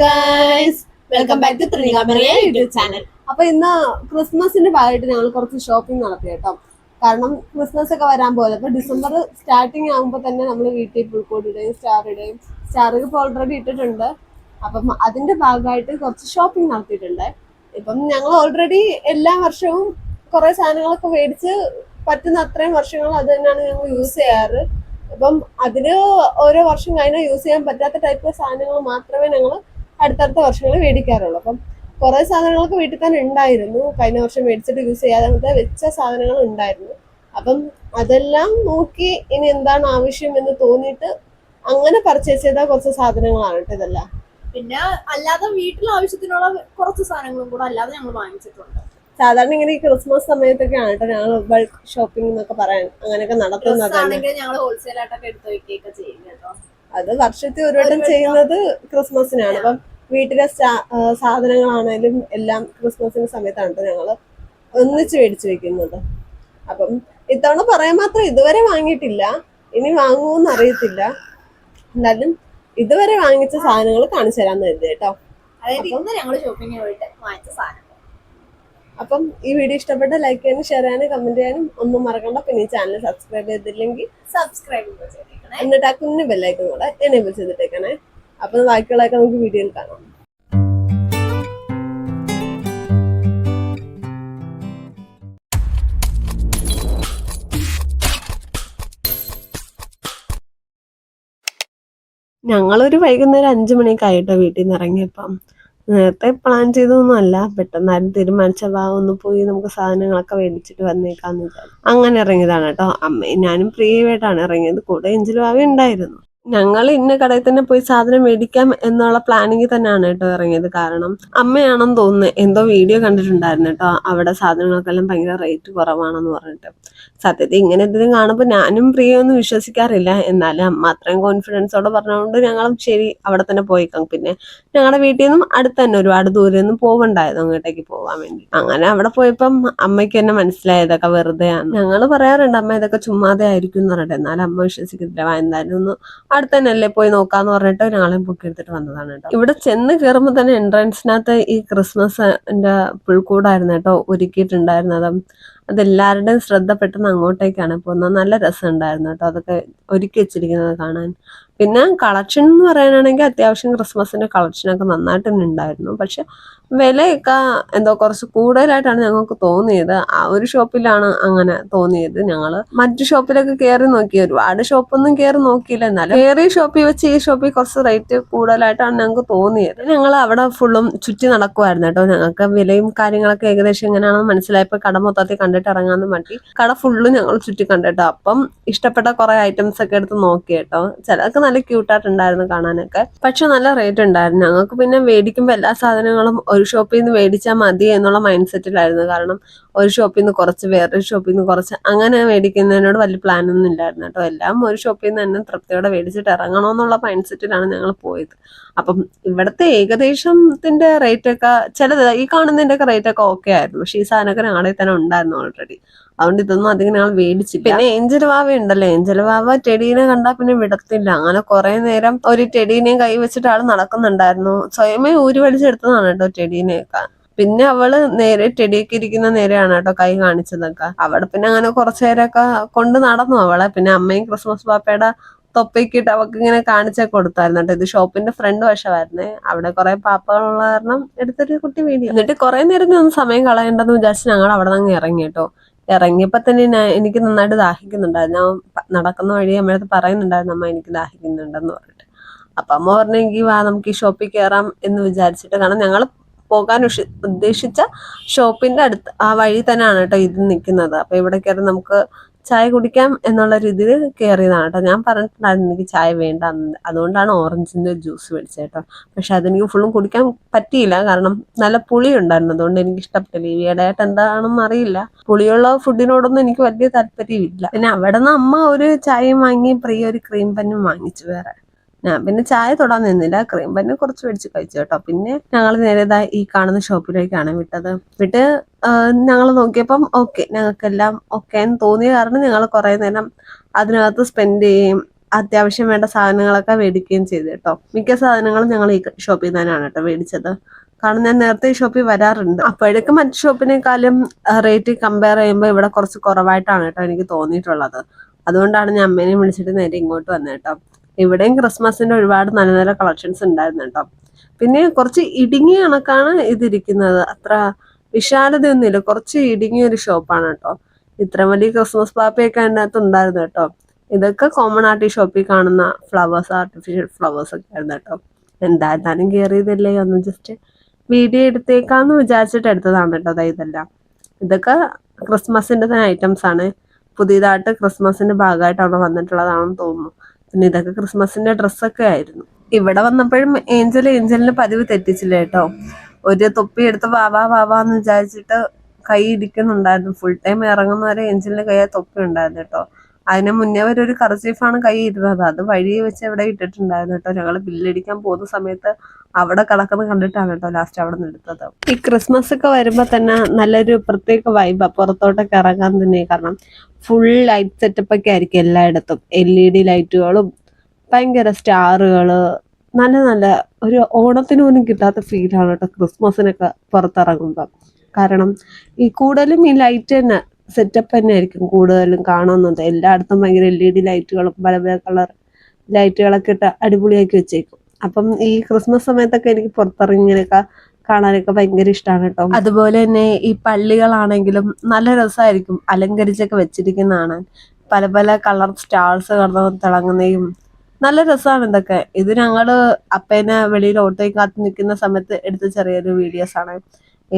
Guys welcome back to ത്രികാമറിയ YouTube channel അപ്പൊ ഇന്ന് ക്രിസ്മസിന്റെ ഭാഗമായിട്ട് ഞങ്ങൾ കുറച്ച് ഷോപ്പിംഗ് നടത്തി കേട്ടോ. കാരണം ക്രിസ്മസ് ഒക്കെ വരാൻ പോലെ. അപ്പൊ ഡിസംബർ സ്റ്റാർട്ടിങ് ആകുമ്പോൾ തന്നെ നമ്മൾ വീട്ടിൽ പുൽക്കോടിയുടെയും സ്റ്റാറുടെയും സ്റ്റാറുകൾ ഇപ്പോൾ ഓൾറെഡി ഇട്ടിട്ടുണ്ട്. അപ്പം അതിന്റെ ഭാഗമായിട്ട് കുറച്ച് ഷോപ്പിംഗ് നടത്തിയിട്ടുണ്ട്. ഇപ്പം ഞങ്ങൾ ഓൾറെഡി എല്ലാ വർഷവും കുറെ സാധനങ്ങളൊക്കെ മേടിച്ച് പറ്റുന്ന അത്രയും വർഷങ്ങൾ അത് തന്നെയാണ് ഞങ്ങൾ യൂസ് ചെയ്യാറ്. അപ്പം അതിന് ഓരോ വർഷം കഴിഞ്ഞാൽ യൂസ് ചെയ്യാൻ പറ്റാത്ത ടൈപ്പ് സാധനങ്ങൾ മാത്രമേ ഞങ്ങൾ അടുത്തടുത്ത വർഷങ്ങൾ മേടിക്കാറുള്ളൂ. അപ്പം കുറെ സാധനങ്ങളൊക്കെ വീട്ടിൽ തന്നെ ഉണ്ടായിരുന്നു. കഴിഞ്ഞ വർഷം മേടിച്ചിട്ട് യൂസ് ചെയ്യാതെ വെച്ച സാധനങ്ങൾ ഉണ്ടായിരുന്നു. അപ്പം അതെല്ലാം നോക്കി ഇനി എന്താണ് ആവശ്യം എന്ന് തോന്നിയിട്ട് അങ്ങനെ പർച്ചേസ് ചെയ്ത കുറച്ച് സാധനങ്ങളാണ് കേട്ടോ ഇതെല്ലാം. പിന്നെ അല്ലാതെ വീട്ടിൽ ആവശ്യത്തിനുള്ള കുറച്ച് സാധനങ്ങളും കൂടെ അല്ലാതെ ഞങ്ങൾ വാങ്ങിച്ചിട്ടുണ്ട്. സാധാരണ ഇങ്ങനെ ഈ ക്രിസ്മസ് സമയത്തൊക്കെ ആണ് കേട്ടോ ഞങ്ങൾ ബൾക്ക് ഷോപ്പിംഗ് എന്നൊക്കെ പറയാൻ അങ്ങനെയൊക്കെ നടത്തുന്നത് തന്നെ ആണെങ്കിൽ ഞങ്ങൾ ഹോൾസെയിൽ ആയിട്ടൊക്കെ എടുത്ത് വയ്ക്കുകയൊക്കെ ചെയ്യും കേട്ടോ. അത് വർഷത്തിൽ ഒരു വട്ടം ചെയ്യുന്നത് ക്രിസ്മസിനാണ്. അപ്പം വീട്ടിലെ സാധനങ്ങളാണേലും എല്ലാം ക്രിസ്മസിന്റെ സമയത്താണ് കേട്ടോ ഞങ്ങൾ ഒന്നിച്ച് മേടിച്ചു വെക്കുന്നത്. അപ്പം ഇത്തവണ പറയാൻ മാത്രം ഇതുവരെ വാങ്ങിയിട്ടില്ല. ഇനി വാങ്ങുമോന്ന് അറിയത്തില്ല. എന്തായാലും ഇതുവരെ വാങ്ങിച്ച സാധനങ്ങൾ കാണിച്ചു തരാന്ന് കരുതി കേട്ടോ. അതായത് ഇന്ന് ഞങ്ങൾ ഷോപ്പിങ്ങിന് പോയിട്ട് വാങ്ങിച്ച സാധനം. അപ്പം ഈ വീഡിയോ ഇഷ്ടപ്പെട്ട ലൈക്ക് ചെയ്യാനും ഷെയർ ചെയ്യാനും കമന്റ് ചെയ്യാനും ഒന്നും മറക്കണ്ട. പിന്നെ ഈ ചാനൽ സബ്സ്ക്രൈബ് ചെയ്തില്ലെങ്കിൽ സബ്സ്ക്രൈബ് ചെയ്തേക്കണേ. എന്നിട്ട് ആ കുഞ്ഞു ബെല്ലൈക്കും കൂടെ എനേബിൾ ചെയ്തിട്ടേക്കണേ. അപ്പം ബാക്കിയുള്ളതൊക്കെ നമുക്ക് വീഡിയോയിൽ കാണാം. ഞങ്ങളൊരു വൈകുന്നേരം അഞ്ചു മണിയൊക്കെ ആയിട്ടോ വീട്ടിൽ നിന്ന് ഇറങ്ങിയപ്പം. നേരത്തെ പ്ലാൻ ചെയ്തൊന്നും അല്ല പെട്ടെന്നാരും തീരുമാനിച്ച വാ ഒന്ന് പോയി നമുക്ക് സാധനങ്ങളൊക്കെ മേടിച്ചിട്ട് വന്നേക്കാന്ന് വിചാരിച്ചു. അങ്ങനെ ഇറങ്ങിയതാണ് കേട്ടോ. അമ്മയും ഞാനും പ്രിയമായിട്ടാണ് ഇറങ്ങിയത് കൂടെ എഞ്ചിലും ആവി ഉണ്ടായിരുന്നു. ഞങ്ങൾ ഇന്ന കടയിൽ തന്നെ പോയി സാധനം മേടിക്കാം എന്നുള്ള പ്ലാനിങ്ങിൽ തന്നെയാണ് കേട്ടോ ഇറങ്ങിയത്. കാരണം അമ്മയാണെന്ന് തോന്നുന്നു എന്തോ വീഡിയോ കണ്ടിട്ടുണ്ടായിരുന്നു കേട്ടോ. അവിടെ സാധനങ്ങൾക്കെല്ലാം ഭയങ്കര റേറ്റ് കുറവാണെന്ന് പറഞ്ഞിട്ട്. സത്യത്തിൽ ഇങ്ങനെ എന്തെങ്കിലും കാണുമ്പോൾ ഞാനും പ്രിയൊന്നും വിശ്വസിക്കാറില്ല. എന്നാലും അമ്മ അത്രയും കോൺഫിഡൻസോടെ പറഞ്ഞുകൊണ്ട് ഞങ്ങളും ശരി അവിടെ തന്നെ പോയിക്കാം പിന്നെ ഞങ്ങളുടെ വീട്ടിൽ നിന്നും അടുത്ത് തന്നെ ഒരുപാട് ദൂരെ നിന്നും പോകണ്ടായത് അങ്ങോട്ടേക്ക് പോകാൻ വേണ്ടി. അങ്ങനെ അവിടെ പോയപ്പം അമ്മയ്ക്ക് തന്നെ മനസ്സിലായതൊക്കെ വെറുതെയാണ്. ഞങ്ങൾ പറയാറുണ്ട് അമ്മ ഇതൊക്കെ ചുമ്മാതെ ആയിരിക്കും എന്ന് പറഞ്ഞിട്ട്. എന്നാലും അമ്മ വിശ്വസിക്കുന്നില്ല. എന്തായാലും ഒന്ന് അടുത്ത് തന്നെയല്ലേ പോയി നോക്കാന്ന് പറഞ്ഞിട്ട് ഞങ്ങളെ ബുക്ക് എടുത്തിട്ട് വന്നതാണ് കേട്ടോ. ഇവിടെ ചെന്ന് കയറുമ്പോൾ തന്നെ എൻട്രൻസിനകത്ത് ഈ ക്രിസ്മസിന്റെ പുൽക്കൂടായിരുന്നു കേട്ടോ ഒരുക്കിയിട്ടുണ്ടായിരുന്നത്. അതെല്ലാവരുടെയും ശ്രദ്ധ പെട്ടെന്ന് അങ്ങോട്ടേക്കാണ് പോകുന്നത്. നല്ല രസമുണ്ടായിരുന്നു കേട്ടോ. അതൊക്കെ ഒരുക്കി വെച്ചിരിക്കുന്നത് കാണാൻ. പിന്നെ കളക്ഷൻ എന്ന് പറയാനാണെങ്കിൽ അത്യാവശ്യം ക്രിസ്മസിന്റെ കളക്ഷനൊക്കെ നന്നായിട്ട് തന്നെ ഉണ്ടായിരുന്നു. പക്ഷെ വിലയൊക്കെ എന്തോ കുറച്ച് കൂടുതലായിട്ടാണ് ഞങ്ങൾക്ക് തോന്നിയത്. ആ ഒരു ഷോപ്പിലാണ് അങ്ങനെ തോന്നിയത് ഞങ്ങൾ മറ്റു ഷോപ്പിലൊക്കെ കയറി നോക്കി. ഒരുപാട് ഷോപ്പൊന്നും കയറി നോക്കിയില്ല. എന്നാലും കയറിയ ഷോപ്പിൽ വെച്ച് ഈ ഷോപ്പിൽ കുറച്ച് റേറ്റ് കൂടുതലായിട്ടാണ് ഞങ്ങൾക്ക് തോന്നിയത്. ഞങ്ങൾ അവിടെ ഫുള്ളും ചുറ്റി നടക്കുമായിരുന്നു കേട്ടോ. ഞങ്ങൾക്ക് വിലയും കാര്യങ്ങളൊക്കെ ഏകദേശം എങ്ങനെയാണെന്ന് മനസ്സിലായപ്പോൾ കട മൊത്തത്തിൽ കണ്ടിട്ട് ഇറങ്ങാന്ന് മാറ്റി കട ഫുള്ള് ഞങ്ങൾ ചുറ്റി കണ്ടിട്ടോ. അപ്പം ഇഷ്ടപ്പെട്ട കുറെ ഐറ്റംസ് ഒക്കെ എടുത്ത് നോക്കി കേട്ടോ. ചിലതൊക്കെ നല്ല ക്യൂട്ടായിട്ടുണ്ടായിരുന്നു കാണാനൊക്കെ. പക്ഷെ നല്ല റേറ്റ് ഉണ്ടായിരുന്നു. ഞങ്ങൾക്ക് പിന്നെ മേടിക്കുമ്പോൾ എല്ലാ സാധനങ്ങളും ഒരു ഷോപ്പിൽ നിന്ന് മേടിച്ചാൽ മതി എന്നുള്ള മൈൻഡ് സെറ്റിലായിരുന്നു കാരണം ഒരു ഷോപ്പിൽ നിന്ന് കുറച്ച് വേറൊരു ഷോപ്പിൽ നിന്ന് കുറച്ച് അങ്ങനെ മേടിക്കുന്നതിനോട് വലിയ പ്ലാനൊന്നും ഇല്ലായിരുന്നു കേട്ടോ. എല്ലാം ഒരു ഷോപ്പിൽ നിന്ന് തന്നെ തൃപ്തിയോടെ മേടിച്ചിട്ട് ഇറങ്ങണമെന്നുള്ള മൈൻഡ് സെറ്റിലാണ് ഞങ്ങൾ പോയത്. അപ്പം ഇവിടുത്തെ ഏകദേശത്തിന്റെ റേറ്റ് ഒക്കെ ചിലത് ഈ കാണുന്നതിന്റെ ഒക്കെ റേറ്റ് ഒക്കെ ഓക്കെ ആയിരുന്നു. പക്ഷെ ഈ സാധനമൊക്കെ ഞങ്ങളുടെ തന്നെ ഉണ്ടായിരുന്നു ഓൾറെഡി അതുകൊണ്ട് ഇതൊന്നും അധികം ഞങ്ങൾ മേടിച്ചില്ല. പിന്നെ ഏഞ്ചൽ വാവ ഉണ്ടല്ലോ. ഏഞ്ചൽ വാവ ടെഡീനെ കണ്ടാൽ പിന്നെ വിടത്തില്ല. അങ്ങനെ കുറെ നേരം ഒരു ടെഡീനെയും കൈ വെച്ചിട്ട് ആൾ നടക്കുന്നുണ്ടായിരുന്നു. സ്വയമേ ഊരി വലിച്ചെടുത്തതാണ് കേട്ടോ ടെഡീനെയൊക്കെ. പിന്നെ അവൾ നേരെ ടെടിയൊക്കെ ഇരിക്കുന്ന നേരെയാണ് കേട്ടോ കൈ കാണിച്ചതൊക്കെ. അവിടെ പിന്നെ അങ്ങനെ കുറച്ചു നേരമൊക്കെ കൊണ്ട് നടന്നു. അവളെ പിന്നെ അമ്മയും ക്രിസ്മസ് പാപ്പയുടെ തൊപ്പയ്ക്കിട്ട് അവൾക്ക് ഇങ്ങനെ കാണിച്ചൊക്കെ കൊടുത്തായിരുന്നു കേട്ടോ. ഇത് ഷോപ്പിന്റെ ഫ്രണ്ട് വശമായിരുന്നേ. അവിടെ കുറെ പാപ്പകളുള്ള കാരണം എടുത്തൊരു കുട്ടി വീഡിയോ എന്നിട്ട് കുറെ നേരം ഒന്നും സമയം കളയണ്ടെന്ന് വിചാരിച്ച് ഞങ്ങൾ അവിടെ നിന്ന് ഇറങ്ങി കേട്ടോ. ഇറങ്ങിയപ്പോ തന്നെ എനിക്ക് നന്നായിട്ട് ദാഹിക്കുന്നുണ്ടായിരുന്നു. ഞാൻ നടക്കുന്ന വഴി അമ്മയടുത്ത് പറയുന്നുണ്ടായിരുന്നു അമ്മ എനിക്ക് ദാഹിക്കുന്നുണ്ടെന്ന് പറഞ്ഞിട്ട്. അപ്പൊ അമ്മ പറഞ്ഞെങ്കിൽ വാ നമുക്ക് ഈ ഷോപ്പിൽ കയറാം എന്ന് വിചാരിച്ചിട്ട് കാരണം ഞങ്ങൾ പോകാൻ ഉദ്ദേശിച്ച ഷോപ്പിന്റെ അടുത്ത് ആ വഴി തന്നെയാണ് കേട്ടോ ഇത് നിൽക്കുന്നത് അപ്പൊ ഇവിടെ കയറി നമുക്ക് ചായ കുടിക്കാം എന്നുള്ള രീതിയിൽ കയറിയതാണ് കേട്ടോ. ഞാൻ പറഞ്ഞിട്ടുണ്ടായിരുന്നു എനിക്ക് ചായ വേണ്ട അതുകൊണ്ടാണ് ഓറഞ്ചിന്റെ ജ്യൂസ് മേടിച്ചത് കേട്ടോ. പക്ഷെ അതെനിക്ക് ഫുള്ളും കുടിക്കാൻ പറ്റിയില്ല. കാരണം നല്ല പുളി ഉണ്ടായിരുന്നു. അതുകൊണ്ട് എനിക്ക് ഇഷ്ടപ്പെട്ടില്ല. ഈ ഇടയായിട്ട് എന്താണെന്ന് അറിയില്ല. പുളിയുള്ള ഫുഡിനോടൊന്നും എനിക്ക് വലിയ താല്പര്യമില്ല. പിന്നെ അവിടെ നിന്ന് അമ്മ ഒരു ചായയും വാങ്ങി പ്രിയ ഒരു ക്രീം പന്നും വാങ്ങിച്ചു വേറെ. ഞാൻ പിന്നെ ചായ തൊടാൻ നിന്നില്ല. ക്രീം പന്നെ കുറച്ച് മേടിച്ച് കഴിച്ചു കേട്ടോ. പിന്നെ ഞങ്ങൾ നേരെ ഈ കാണുന്ന ഷോപ്പിലേക്കാണ് വിട്ടത്. വിട്ട് ഞങ്ങൾ നോക്കിയപ്പം ഓക്കെ ഞങ്ങൾക്കെല്ലാം ഓക്കെ എന്ന് തോന്നിയ കാരണം ഞങ്ങൾ കുറേ നേരം അതിനകത്ത് സ്പെൻഡ് ചെയ്യുകയും അത്യാവശ്യം വേണ്ട സാധനങ്ങളൊക്കെ മേടിക്കുകയും ചെയ്തു കേട്ടോ. മിക്ക സാധനങ്ങളും ഞങ്ങൾ ഈ ഷോപ്പിൽ തന്നെയാണ് കേട്ടോ മേടിച്ചത്. കാരണം ഞാൻ നേരത്തെ ഈ ഷോപ്പിൽ വരാറുണ്ട്. അപ്പോഴേക്കും മറ്റു ഷോപ്പിനേക്കാളും റേറ്റ് കമ്പയർ ചെയ്യുമ്പോൾ ഇവിടെ കുറച്ച് കുറവായിട്ടാണ് കേട്ടോ എനിക്ക് തോന്നിയിട്ടുള്ളത്. അതുകൊണ്ടാണ് ഞാൻ അമ്മേനെ വിളിച്ചിട്ട് നേരെ ഇങ്ങോട്ട് വന്നത് കേട്ടോ. ഇവിടെയും ക്രിസ്മസിന്റെ ഒരുപാട് നല്ല നല്ല കളക്ഷൻസ് ഉണ്ടായിരുന്നു കേട്ടോ. പിന്നെ കുറച്ച് ഇടുങ്ങിയ കണക്കാണ് ഇതിരിക്കുന്നത്. അത്ര വിശാലതയൊന്നുമില്ല. കുറച്ച് ഇടുങ്ങിയ ഒരു ഷോപ്പാണ് കേട്ടോ. ഇത്ര വലിയ ക്രിസ്മസ് പാപ്പയൊക്കെ അതിനകത്ത് ഉണ്ടായിരുന്നു കേട്ടോ. ഇതൊക്കെ കോമൺ ആയിട്ട് ഈ ഷോപ്പിൽ കാണുന്ന ഫ്ലവേഴ്സ് ആർട്ടിഫിഷ്യൽ ഫ്ലവേഴ്സ് ഒക്കെ ആയിരുന്നു കേട്ടോ. എന്തായിരുന്നാലും കയറിയതല്ലേ ഒന്ന് ജസ്റ്റ് വീഡിയോ എടുത്തേക്കാന്ന് വിചാരിച്ചിട്ട് എടുത്തതാണ് കേട്ടോ അതായത് ഇതെല്ലാം. ഇതൊക്കെ ക്രിസ്മസിന്റെ തന്നെ ഐറ്റംസ് ആണ് പുതിയതായിട്ട് ക്രിസ്മസിന്റെ ഭാഗമായിട്ടാണ് വന്നിട്ടുള്ളതാണെന്ന് തോന്നുന്നു. പിന്നെ ഇതൊക്കെ ക്രിസ്മസിന്റെ ഡ്രസ്സൊക്കെ ആയിരുന്നു. ഇവിടെ വന്നപ്പോഴും ഏഞ്ചൽ ഏഞ്ചലിന് പതിവ് തെറ്റിച്ചില്ല കേട്ടോ. ഒരു തൊപ്പി എടുത്ത് വാവാ വാവാന്ന് വിചാരിച്ചിട്ട് കൈ ഇരിക്കുന്നുണ്ടായിരുന്നു ഫുൾ ടൈം ഇറങ്ങുന്നവരെ ഏഞ്ചലിന്റെ കൈ തൊപ്പി ഉണ്ടായിരുന്നു കേട്ടോ. അതിന് മുന്നേ വരെ ഒരു കർച്ചീഫാണ് കൈ ഇരുന്നത് അത് വഴി വെച്ച് എവിടെ ഇട്ടിട്ടുണ്ടായിരുന്നു കേട്ടോ. ഞങ്ങൾ ബില്ലടിക്കാൻ പോകുന്ന സമയത്ത് അവിടെ കിടക്കുന്നത് കണ്ടിട്ടാണ് കേട്ടോ ലാസ്റ്റ് അവിടെ നിന്ന് എടുത്തത്. ഈ ക്രിസ്മസ് ഒക്കെ വരുമ്പോ തന്നെ നല്ലൊരു പ്രത്യേക വൈബ് പുറത്തോട്ടൊക്കെ ഇറങ്ങാൻ തന്നെ. കാരണം ഫുൾ ലൈറ്റ് സെറ്റപ്പ് ഒക്കെ ആയിരിക്കും എല്ലായിടത്തും. എൽ ഇ ഡി ലൈറ്റുകളും ഭയങ്കര സ്റ്റാറുകൾ നല്ല നല്ല ഒരു ഓണത്തിന് പോലും കിട്ടാത്ത ഫീലാണ് കേട്ടോ ക്രിസ്മസിനൊക്കെ പുറത്തിറങ്ങുമ്പോൾ കാരണം ഈ കൂടുതലും ഈ ലൈറ്റ് തന്നെ സെറ്റപ്പ് തന്നെ ആയിരിക്കും കൂടുതലും കാണുന്നത്. എല്ലായിടത്തും ഭയങ്കര എൽ ഇ ഡി ലൈറ്റുകളും പല പല കളർ ലൈറ്റുകളൊക്കെ ഇട്ട് അടിപൊളിയാക്കി വെച്ചേക്കും. അപ്പം ഈ ക്രിസ്മസ് സമയത്തൊക്കെ എനിക്ക് പുറത്തിറങ്ങിയൊക്കെ കാണാനൊക്കെ ഭയങ്കര ഇഷ്ടമാണ് കേട്ടോ. അതുപോലെ തന്നെ ഈ പള്ളികളാണെങ്കിലും നല്ല രസമായിരിക്കും അലങ്കരിച്ചൊക്കെ വെച്ചിരിക്കുന്നതാണ് പല പല കളർ സ്റ്റാർസ് കടന്ന് തിളങ്ങുന്നതും നല്ല രസമാണ് ഇതൊക്കെ. ഇത് ഞങ്ങൾ അപ്പേനെ വെളിയിൽ ഓട്ടോയിൽ കാത്തു നിൽക്കുന്ന സമയത്ത് എടുത്ത ചെറിയൊരു വീഡിയോസ് ആണ്.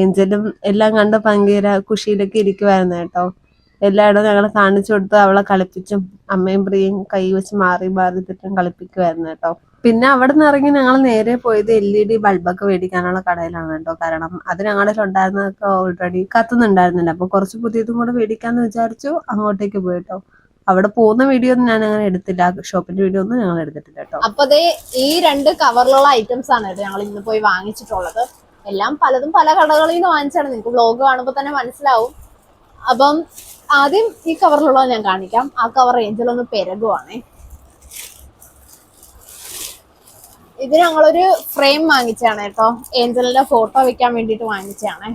ഏഞ്ചലും എല്ലാം കണ്ട് ഭയങ്കര കുഷിയിലൊക്കെ ഇരിക്കുവായിരുന്നു കേട്ടോ. എല്ലായിടവും ഞങ്ങളെ കാണിച്ചു കൊടുത്ത് അവളെ കളിപ്പിച്ചും അമ്മയും പ്രിയയും കൈ വെച്ച് മാറി മാറി തിട്ടും കളിപ്പിക്കുമായിരുന്നു കേട്ടോ. പിന്നെ അവിടെ നിന്ന് ഇറങ്ങി ഞങ്ങൾ നേരെ പോയത് എൽ ഇ ഡി ബൾബൊക്കെ മേടിക്കാനുള്ള കടയിലാണ് കേട്ടോ. കാരണം അത് ഞങ്ങളുടെ ഉണ്ടായിരുന്നതൊക്കെ ഓൾറെഡി കത്തുന്നുണ്ടായിരുന്നില്ല. അപ്പൊ കുറച്ച് പുതിയതും കൂടെ മേടിക്കാന്ന് വിചാരിച്ചു അങ്ങോട്ടേക്ക് പോയി കേട്ടോ. അവിടെ പോകുന്ന വീഡിയോ ഒന്നും ഞാൻ അങ്ങനെ എടുത്തില്ല. ഷോപ്പിന്റെ വീഡിയോ ഒന്നും ഞങ്ങൾ എടുത്തിട്ടില്ല കേട്ടോ. അപ്പൊ ഈ രണ്ട് കവറിലുള്ള ഐറ്റംസ് ആണ് ഞങ്ങൾ ഇന്ന് പോയി വാങ്ങിച്ചിട്ടുള്ളത്. എല്ലാം പലതും പല കടകളിൽ നിന്ന് വാങ്ങിച്ചാണ്. നിങ്ങൾക്ക് വ്ലോഗ് കാണുമ്പോൾ തന്നെ മനസ്സിലാവും. അപ്പം ആദ്യം ഈ കവറിലുള്ളത് ഞാൻ കാണിക്കാം. ആ കവർ റേഞ്ചിലൊന്ന് പെരകുവാണേ. ഇത് ഞങ്ങളൊരു ഫ്രെയിം വാങ്ങിച്ചാണ് കേട്ടോ. ഏഞ്ചലിന്റെ ഫോട്ടോ വെക്കാൻ വേണ്ടിയിട്ട് വാങ്ങിച്ചാണ്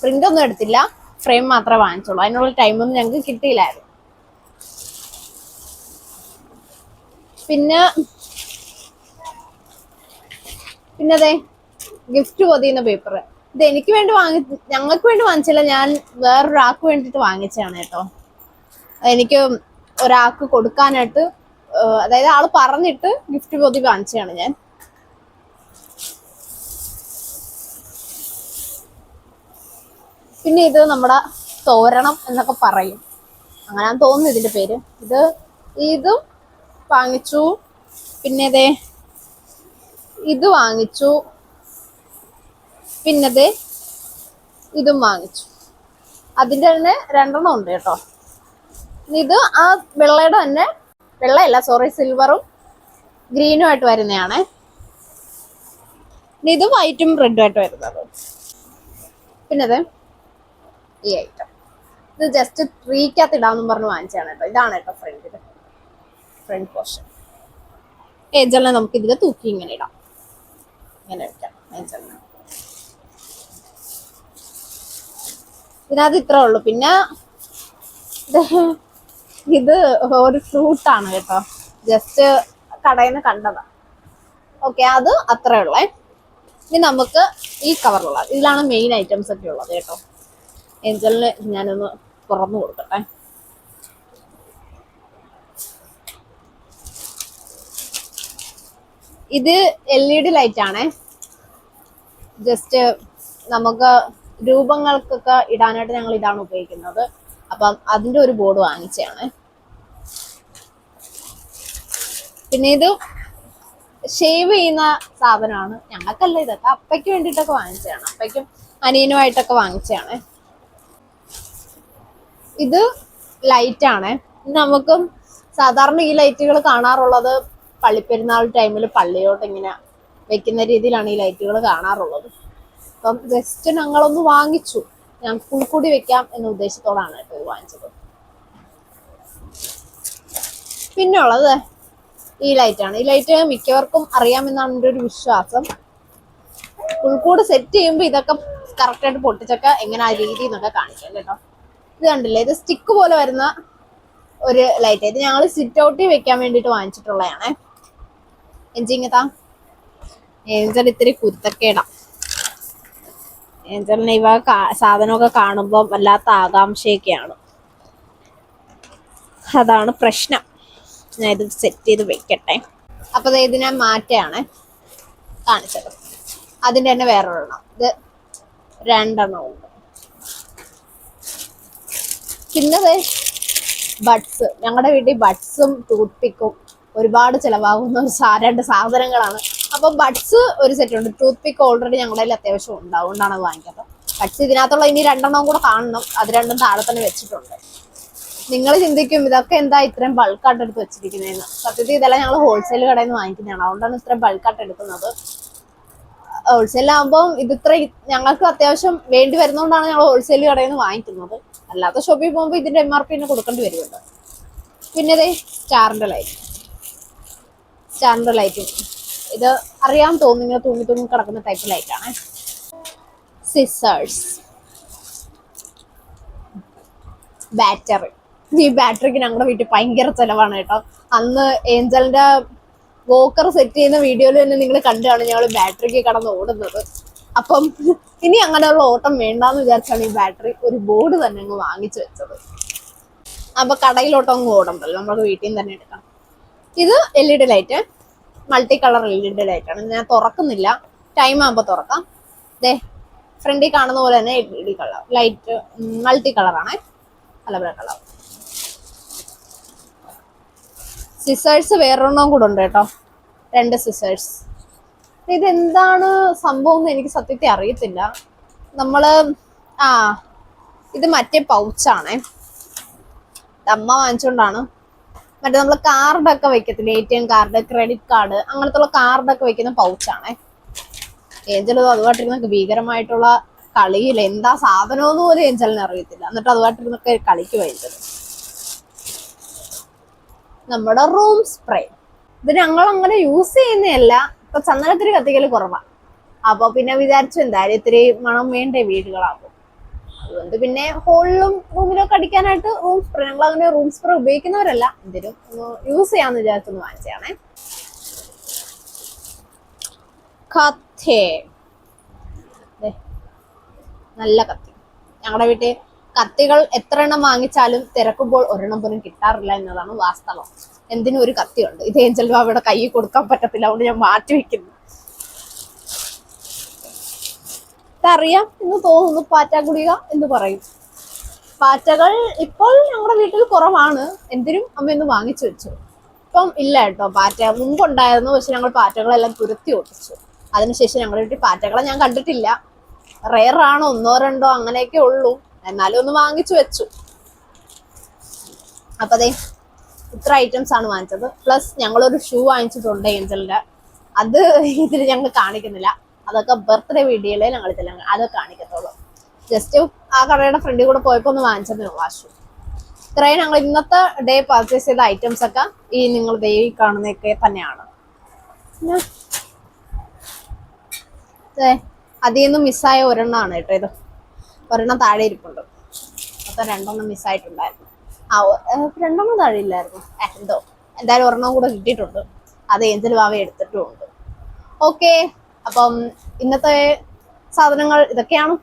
പ്രിന്റ് ഒന്നും എടുത്തില്ല. ഫ്രെയിം മാത്രമേ വാങ്ങിച്ചുള്ളൂ. അതിനുള്ള ടൈമൊന്നും ഞങ്ങൾക്ക് കിട്ടിയില്ലായിരുന്നു. പിന്നെ പിന്നെ അതെ ഗിഫ്റ്റ് പൊതിയുന്ന പേപ്പർ ഇത് എനിക്ക് വേണ്ടി വാങ്ങി ഞങ്ങൾക്ക് വേണ്ടി വാങ്ങിച്ചില്ല ഞാൻ വേറൊരാൾക്ക് വേണ്ടിയിട്ട് വാങ്ങിച്ചതാണ് കേട്ടോ. എനിക്ക് ഒരാൾക്ക് കൊടുക്കാനായിട്ട് അതായത് ആൾ പറഞ്ഞിട്ട് ഗിഫ്റ്റ് പൊതി വാങ്ങിച്ചതാണ് ഞാൻ. പിന്നെ ഇത് നമ്മുടെ തോരണം എന്നൊക്കെ പറയും. അങ്ങനെയാന്ന് തോന്നുന്നു ഇതിന്റെ പേര്. ഇത് ഇതും വാങ്ങിച്ചു. പിന്നെ ദേ ഇത് വാങ്ങിച്ചു. പിന്നെ ദേ ഇതും വാങ്ങിച്ചു. അതിന്റെ തന്നെ രണ്ടെണ്ണം ഉണ്ട് കേട്ടോ. ഇത് ആ വെള്ളയുടെ തന്നെ വെള്ളയല്ല സോറി സിൽവറും ഗ്രീനും ആയിട്ട് വരുന്നതാണ് ഇത് വൈറ്റും റെഡും ആയിട്ട് വരുന്നത്. പിന്നെ ഇത് ഈ ഐറ്റം ഇത് ജസ്റ്റ് ട്രീക്കകത്ത് ഇടാമെന്നും പറഞ്ഞ് വാങ്ങിച്ചാണ് കേട്ടോ. ഇതാണ് കേട്ടോ ഫ്രണ്ടിൽ ഫ്രണ്ട് പോർഷൻ ഏജലിനെ നമുക്ക് ഇതിൽ തൂക്കി ഇങ്ങനെ ഇടാം. ഇങ്ങനെ വെക്കാം. ഏജലിനെ. ഇതിനകത്ത് ഇത്രേ ഉള്ളൂ. പിന്നെ ഇത് ഒരു ഫ്രൂട്ടാണ് കേട്ടോ. ജസ്റ്റ് കടയിൽ നിന്ന് കണ്ടതാ. ഓക്കെ അത് അത്രേ ഉള്ളേ. ഇനി നമുക്ക് ഈ കവറുള്ള ഇതിലാണ് മെയിൻ ഐറ്റംസ് ഒക്കെ ഉള്ളത് കേട്ടോ. ഏഞ്ചലിന് ഞാനൊന്ന് തുറന്നു കൊടുക്കട്ടെ. ഇത് എൽ ഇ ഡി ലൈറ്റ് ആണേ. ജസ്റ്റ് നമുക്ക് രൂപങ്ങൾക്കൊക്കെ ഇടാനായിട്ട് ഞങ്ങൾ ഇതാണ് ഉപയോഗിക്കുന്നത്. അപ്പം അതിന്റെ ഒരു ബോർഡ് വാങ്ങിച്ചതാണ്. പിന്നെ ഇത് ഷേവ് ചെയ്യുന്ന സാധനമാണ്. ഞങ്ങൾക്കല്ല ഇതൊക്കെ അപ്പയ്ക്ക് വേണ്ടിയിട്ടൊക്കെ വാങ്ങിച്ചതാണ്. അപ്പയ്ക്കും അനിയനുമായിട്ടൊക്കെ വാങ്ങിച്ചതാണ്. ഇത് ലൈറ്റ് ആണ്. നമുക്ക് സാധാരണ ഈ ലൈറ്റുകൾ കാണാറുള്ളത് പള്ളിപ്പെരുന്നാൾ ടൈമിൽ പള്ളിയോട്ട് ഇങ്ങനെ വെക്കുന്ന രീതിയിലാണ് ഈ ലൈറ്റുകൾ കാണാറുള്ളത്. അപ്പം ജസ്റ്റ് ഞങ്ങളൊന്ന് വാങ്ങിച്ചു. ഞാൻ പുൽക്കൂടി വെക്കാം എന്ന ഉദ്ദേശത്തോടാണ് കേട്ടോ ഇത് വാങ്ങിച്ചത്. പിന്നെ ഉള്ളത് ഈ ലൈറ്റാണ് ഈ ലൈറ്റ് മിക്കവർക്കും അറിയാമെന്നാണ് എന്റെ ഒരു വിശ്വാസം. ഉൾക്കൂട് സെറ്റ് ചെയ്യുമ്പോൾ ഇതൊക്കെ കറക്റ്റായിട്ട് പൊട്ടിച്ചൊക്കെ എങ്ങനെ ആ രീതി എന്നൊക്കെ കാണിക്കാം കേട്ടോ. ഇത് കണ്ടില്ലേ? ഇത് സ്റ്റിക്ക് പോലെ വരുന്ന ഒരു ലൈറ്റ് ഇത് ഞങ്ങൾ സിറ്റ് ഔട്ടിൽ വെക്കാൻ വേണ്ടിയിട്ട് വാങ്ങിച്ചിട്ടുള്ളതാണ്. എഞ്ചിങ്ങത്താ ഏഞ്ചൽ ഇത്തിരി കുരുത്തക്കേടാ. ഏഞ്ചലിനെ ഇവ സാധനമൊക്കെ കാണുമ്പോൾ വല്ലാത്ത ആകാംക്ഷയൊക്കെയാണ്. അതാണ് പ്രശ്നം. ഞാൻ ഇത് സെറ്റ് ചെയ്ത് വെക്കട്ടെ. അപ്പോൾ ഇത് ഞാൻ മാറ്റയാണ് കാണിച്ചത്. അതിന്റെ തന്നെ വേറൊരെണ്ണം. ഇത് രണ്ടെണ്ണം ഉണ്ട്. പിന്നത് ബഡ്സ് ഞങ്ങളുടെ വീട്ടിൽ ബഡ്സും ടൂത്ത് പിക്കും ഒരുപാട് ചിലവാകുന്ന രണ്ട് സാധനങ്ങളാണ്. അപ്പൊ ബഡ്സ് ഒരു സെറ്റ് ഉണ്ട്. ടൂത്ത് പിക്ക് ഓൾറെഡി ഞങ്ങളുടെ കയ്യിൽ അത്യാവശ്യം ഉണ്ട്. അതുകൊണ്ടാണ് അത് വാങ്ങിക്കുന്നത് ബഡ്സ് ഇതിനകത്തുള്ള ഇനി രണ്ടെണ്ണം കൂടെ കാണണം. അത് രണ്ടും താഴെ തന്നെ വെച്ചിട്ടുണ്ട്. നിങ്ങൾ ചിന്തിക്കും ഇതൊക്കെ എന്താ ഇത്രയും ബൾക്കായിട്ട് എടുത്ത് വെച്ചിരിക്കുന്നതെന്ന്. സത്യത്തിൽ ഇതെല്ലാം ഞങ്ങൾ ഹോൾസെയിൽ കടയിൽ നിന്ന് വാങ്ങിക്കുന്നതാണ്. അതുകൊണ്ടാണ് ഇത്രയും ബൾക്കായിട്ട് എടുക്കുന്നത്. ഹോൾസെയിൽ ആകുമ്പോൾ ഇത് ഇത്ര ഞങ്ങൾക്ക് അത്യാവശ്യം വേണ്ടി വരുന്നതുകൊണ്ടാണ് ഞങ്ങൾ ഹോൾസെയിൽ കടയിൽ നിന്ന് വാങ്ങിക്കുന്നത്. അല്ലാത്ത ഷോപ്പിൽ പോകുമ്പോൾ ഇതിന്റെ എം ആർ പി തന്നെ കൊടുക്കേണ്ടി വരുമല്ലോ. പിന്നെ ഇതേ സ്റ്റാറിന്റെ ലൈറ്റ് സ്റ്റാറിന്റെ ലൈറ്റ് ഇത് അറിയാൻ തോന്നുന്നു ഇങ്ങനെ തൂങ്ങി തൂങ്ങി കിടക്കുന്ന ടൈപ്പ് ലൈറ്റാണ് സിസേഴ്സ് ബാറ്ററി ഈ ബാറ്ററിക്ക് ഞങ്ങളുടെ വീട്ടിൽ ഭയങ്കര ചെലവാണ് കേട്ടോ. അന്ന് ഏഞ്ചലിന്റെ വോക്കർ സെറ്റ് ചെയ്യുന്ന വീഡിയോയിൽ തന്നെ നിങ്ങൾ കണ്ടാണ് ഞങ്ങൾ ബാറ്ററിക്ക് കടന്ന് ഓടുന്നത്. അപ്പം ഇനി അങ്ങനെയുള്ള ഓട്ടം വേണ്ടാന്ന് വിചാരിച്ചാണ് ഈ ബാറ്ററി ഒരു ബോർഡ് തന്നെ അങ്ങ് വാങ്ങിച്ചു വെച്ചത്. അപ്പൊ കടയിലോട്ട് അങ്ങ് ഓടണ്ടല്ലോ നമ്മൾ വീട്ടിൽ നിന്ന് തന്നെ എടുക്കാം ഇത് L E D light multi colour L E D light ആണ്. ഞാൻ തുറക്കുന്നില്ല. ടൈം ആകുമ്പോൾ തുറക്കാം. ദേ ഫ്രണ്ടിൽ കാണുന്ന പോലെ തന്നെ L E D colour light multi കളറാണ് അലബ്ര കളർ സിസേഴ്സ് വേറൊരെണ്ണം കൂടെ ഉണ്ട് കേട്ടോ. രണ്ട് സിസേഴ്സ് ഇതെന്താണ് സംഭവം എന്ന് എനിക്ക് സത്യത്തെ അറിയത്തില്ല. നമ്മൾ ആ ഇത് മറ്റേ പൗച്ചാണേ അമ്മ വാങ്ങിച്ചോണ്ടാണ്. മറ്റേ നമ്മൾ കാർഡൊക്കെ വെക്കത്തില്ലേ? A T M card credit card അങ്ങനത്തെ ഉള്ള കാർഡൊക്കെ വെക്കുന്ന പൗച്ചാണേ ഏഞ്ചലും അതുമായിട്ടിരുന്ന ഭീകരമായിട്ടുള്ള കളിയിൽ എന്താ സാധനമെന്ന് പോലും ഏഞ്ചലിന് അറിയത്തില്ല. എന്നിട്ട് അതുമായിട്ടിരുന്നൊക്കെ ഏഞ്ചൽ നമ്മുടെ റൂം സ്പ്രേ ഇത് ഞങ്ങൾ അങ്ങനെ യൂസ് ചെയ്യുന്നതല്ല. ഇപ്പൊ ചന്ദനത്തിരി കത്തിക്കൽ കുറവാ. അപ്പൊ പിന്നെ വിചാരിച്ചു എന്തായാലും ഇത്തിരി മണം വേണ്ടേ വീടുകളാകും. അതുകൊണ്ട് പിന്നെ ഹോളിലും റൂമിലൊക്കെ അടിക്കാനായിട്ട് റൂം സ്പ്രേ ഞങ്ങൾ അങ്ങനെ റൂം സ്പ്രേ ഉപയോഗിക്കുന്നവരല്ല. ഒന്ന് യൂസ് ചെയ്യാന്ന് വിചാരിച്ചൊന്ന് വാങ്ങിച്ചാണേ കത്തേ. നല്ല കത്തി. ഞങ്ങളുടെ വീട്ടിൽ കത്തികൾ എത്ര എണ്ണം വാങ്ങിച്ചാലും തിരക്കുമ്പോൾ ഒരെണ്ണം പോലും കിട്ടാറില്ല എന്നതാണ് വാസ്തവം. എന്തിനും ഒരു കത്തിയുണ്ട്. ഇത് ഏഞ്ചൽ ബാബയുടെ കയ്യിൽ കൊടുക്കാൻ പറ്റത്തില്ല. അതുകൊണ്ട് ഞാൻ മാറ്റി വെക്കുന്നു. ഇതറിയാം എന്ന് തോന്നുന്നു പാറ്റ ഗുളിക എന്ന് പറയും. പാറ്റകൾ ഇപ്പോൾ ഞങ്ങളുടെ വീട്ടിൽ കുറവാണ്. എന്തിനും അമ്മ ഒന്ന് വാങ്ങിച്ചു വെച്ചു. ഇപ്പം ഇല്ല കേട്ടോ. പാറ്റ മുമ്പുണ്ടായിരുന്നു. പക്ഷെ ഞങ്ങൾ പാറ്റകളെല്ലാം തുരത്തി ഒട്ടിച്ചു അതിനുശേഷം ഞങ്ങളുടെ വീട്ടിൽ പാറ്റകളെ ഞാൻ കണ്ടിട്ടില്ല. റെയർ ആണ്? ഒന്നോ രണ്ടോ അങ്ങനെയൊക്കെ ഉള്ളൂ. എന്നാലും ഒന്ന് വാങ്ങിച്ചു വെച്ചു. അപ്പൊ അതെ ഇത്ര ഐറ്റംസ് ആണ് വാങ്ങിച്ചത്. പ്ലസ് ഞങ്ങളൊരു ഷൂ വാങ്ങിച്ചിട്ടുണ്ട് ഏഞ്ചലിന്റെ. അത് ഇതിൽ ഞങ്ങൾ കാണിക്കുന്നില്ല. അതൊക്കെ ബർത്ത്ഡേ വീഡിയോയിലേ ഞങ്ങൾ ഇതിൽ അത് കാണിക്കത്തുള്ളൂ. ജസ്റ്റ് ആ കടയുടെ ഫ്രണ്ടിൽ കൂടെ പോയപ്പോൾ ഒന്ന് വാങ്ങിച്ചതിന് വാശു. ഇത്രയും ഞങ്ങൾ ഇന്നത്തെ ഡേ പർച്ചേസ് ചെയ്ത ഐറ്റംസ് ഒക്കെ ഈ നിങ്ങൾ ദേ കാണുന്നൊക്കെ തന്നെയാണ്. അതിൽ നിന്ന് മിസ്സായ ഒരെണ്ണമാണ് കേട്ടോ ഇത്. ഒരെണ്ണം താഴെ ഇരിപ്പുണ്ട്. അപ്പൊ രണ്ടെണ്ണം മിസ്സായിട്ടുണ്ടായിരുന്നു ആ രണ്ടെണ്ണം താഴെ ഇല്ലായിരുന്നു. എന്തോ. എന്തായാലും ഒരെണ്ണം കൂടെ കിട്ടിയിട്ടുണ്ട്. അത് ഏഞ്ചൽ വാവ എടുത്തിട്ടുമുണ്ട്. ഓക്കെ അപ്പം ഇന്നത്തെ സാധനങ്ങൾ ഇതൊക്കെയാണ്.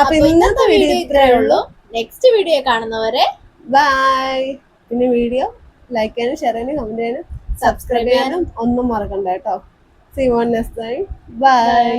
അപ്പൊ ഇന്നത്തെ വീഡിയോ ഇത്രയേ ഉള്ളൂ. നെക്സ്റ്റ് വീഡിയോ കാണുന്നവരെ ബൈ പിന്നെ വീഡിയോ ലൈക്ക് ചെയ്യാനും ഷെയർ ചെയ്യാനും കമന്റ് ചെയ്യാനും സബ്സ്ക്രൈബ് ചെയ്യാനും ഒന്നും മറക്കണ്ട കേട്ടോ. See one next time bye